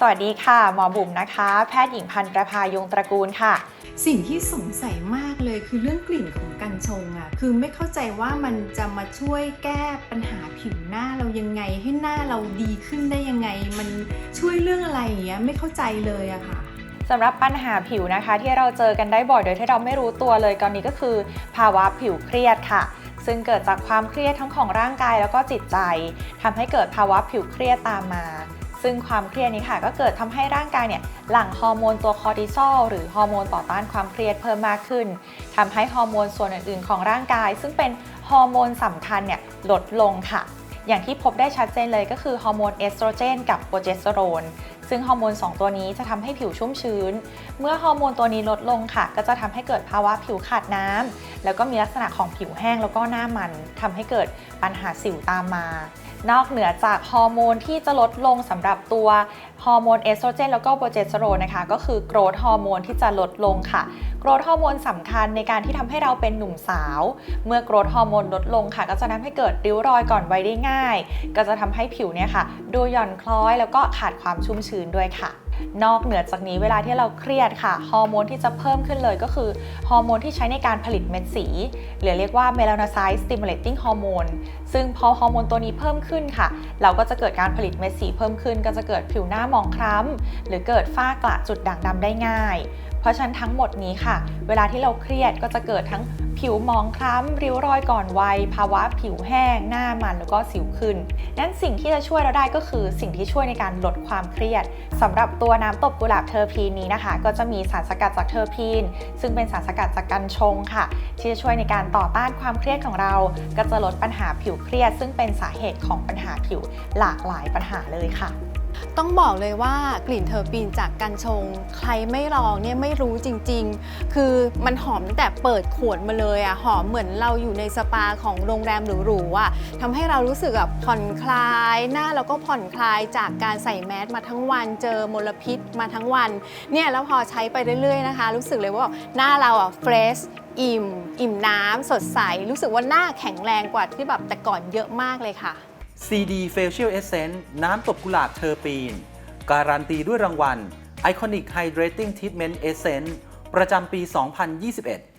สวัสดีค่ะ หมอบุ๋มนะคะ แพทย์หญิงพันธ์ประภายงตระกูลค่ะ สิ่งที่สงสัยมากเลยคือเรื่องกลิ่นของกัญชงอะคือไม่เข้าใจว่ามันจะมาช่วยแก้ปัญหาผิวหน้าเรายังไงให้หน้าเราดีขึ้นได้ยังไง มันช่วยเรื่องอะไรอย่างเงี้ยไม่เข้าใจเลยอะค่ะสำหรับปัญหาผิวนะคะ ที่เราเจอกันได้บ่อยโดยที่เราไม่รู้ตัวเลยกรณีก็คือ ภาวะผิวเครียดค่ะ ซึ่งเกิดจากความเครียดทั้งของร่างกายแล้วก็จิตใจทำให้เกิดภาวะผิวเครียดตามมา ซึ่งความเครียดนี้ค่ะก็เกิดทำให้ร่างกายเนี่ยหลั่งฮอร์โมนตัวคอร์ติซอลหรือฮอร์โมนต่อต้านความเครียดเพิ่มมากขึ้นทำให้ฮอร์โมนส่วนอื่นๆ ของร่างกาย ซึ่งเป็นฮอร์โมนสำคัญเนี่ยลดลงค่ะ อย่างที่พบได้ชัดเจนเลยก็คือฮอร์โมนเอสโตรเจนกับโปรเจสเตอโรนซึ่งฮอร์โมน 2 ตัวนี้จะทำให้ผิวชุ่มชื้น เมื่อฮอร์โมนตัวนี้ลดลงค่ะ ก็จะทำให้เกิดภาวะผิวขาดน้ำแล้วก็มีลักษณะของผิวแห้งแล้วก็หน้ามันทำให้เกิดปัญหาสิวตามมา นอกเหนือจากฮอร์โมนที่จะลดลงสำหรับตัวฮอร์โมนเอสโตรเจนแล้วก็โปรเจสเตอโรนนะคะ ก็คือโกรทฮอร์โมนที่จะลดลงค่ะโกรทฮอร์โมนสำคัญในการที่ทำให้เราเป็นหนุ่มสาว เมื่อโกรทฮอร์โมนลดลงค่ะ ก็จะทำให้เกิดริ้วรอยก่อนวัยได้ง่าย ก็จะทำให้ผิวเนี่ยค่ะ ดูหย่อนคล้อยแล้วก็ขาดความชุ่มชื้นด้วยค่ะนอกเหนือจากนี้เวลาที่เราเครียดค่ะฮอร์โมนที่จะเพิ่มขึ้นเลยก็คือฮอร์โมนที่ใช้ในการผลิตเม็ดสี หรือเรียกว่า melanocyte stimulating hormone ซึ่งพอฮอร์โมนตัวนี้เพิ่มขึ้นค่ะ เราก็จะเกิดการผลิตเม็ดสีเพิ่มขึ้น ก็จะเกิดผิวหน้าหมองคล้ำ หรือเกิดฝ้ากระจุดด่างดำได้ง่าย เพราะฉะนั้นทั้งหมดนี้ค่ะ เวลาที่เราเครียดก็จะเกิดทั้ง ผิวหมองคล้ำริ้วรอยก่อนวัย ภาวะผิวแห้ง หน้ามันแล้วก็สิวขึ้น นั้นสิ่งที่จะช่วยเราได้ก็คือสิ่งที่ช่วยในการลดความเครียดสำหรับตัวน้ำตบกุหลาบเทอร์พีนนี้นะคะ ก็จะมีสารสกัดจากเทอร์พีน ซึ่งเป็นสารสกัดจากกัญชงค่ะ ที่จะช่วยในการต่อต้านความเครียดของเรา ก็จะลดปัญหาผิวเครียด ซึ่งเป็นสาเหตุของปัญหาผิวหลากหลายปัญหาเลยค่ะ ต้องบอกเลยว่ากลิ่นเทอร์ปีนจากกัญชง ใครไม่ลองเนี่ยไม่รู้จริง ๆ คือมันหอมตั้งแต่เปิดขวดมาเลยอะหอมเหมือนเราอยู่ในสปาของโรงแรมหรูๆอะทำให้เรารู้สึกแบบผ่อนคลายหน้าเราก็ผ่อนคลายจากการใส่แมสมาทั้งวันเจอมลพิษมาทั้งวันเนี่ยแล้วพอใช้ไปเรื่อยๆนะคะ รู้สึกเลยว่าหน้าเราอะเฟรชอิ่ม อิ่มน้ำสดใส รู้สึกว่าหน้าแข็งแรงกว่าที่แบบแต่ก่อนเยอะมากเลยค่ะ CD Facial Essence น้ำตบกุหลาบเทอร์ปีน การันตีด้วยรางวัล Iconic Hydrating Treatment Essence ประจำปี 2021